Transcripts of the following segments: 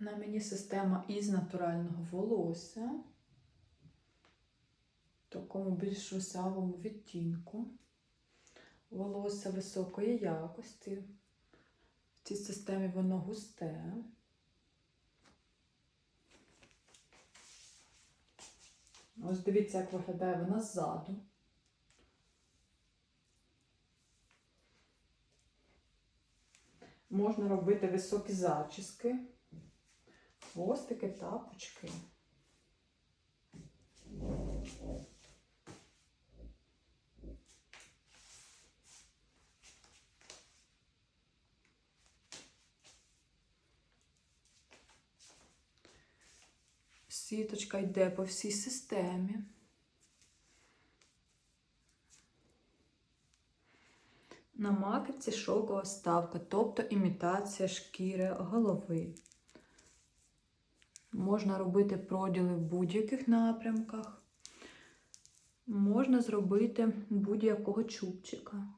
На мені система із натурального волосся. В такому більш русявому відтінку. Волосся високої якості. В цій системі воно густе. Ось дивіться, як виглядає вона ззаду. Можна робити високі зачіски, хвостики, тапочки. Сіточка йде по всій системі. На маківці шовкова ставка, тобто імітація шкіри голови. Можна робити проділи в будь-яких напрямках. Можна зробити будь-якого чубчика.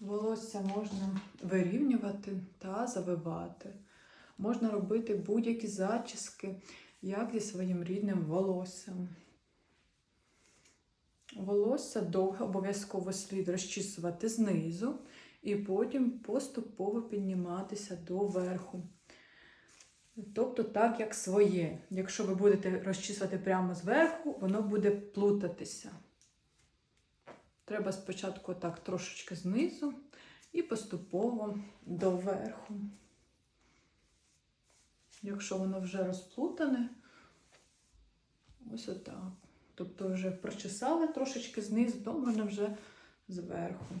Волосся можна вирівнювати та завивати. Можна робити будь-які зачіски, як зі своїм рідним волоссям. Волосся довге обов'язково слід розчісувати знизу і потім поступово підніматися до верху. Тобто так, як своє. Якщо ви будете розчісувати прямо зверху, воно буде плутатися. Треба спочатку так трошечки знизу і поступово до верху. Якщо воно вже розплутане, ось отак. Тобто вже прочесали трошечки знизу, то можна вже зверху.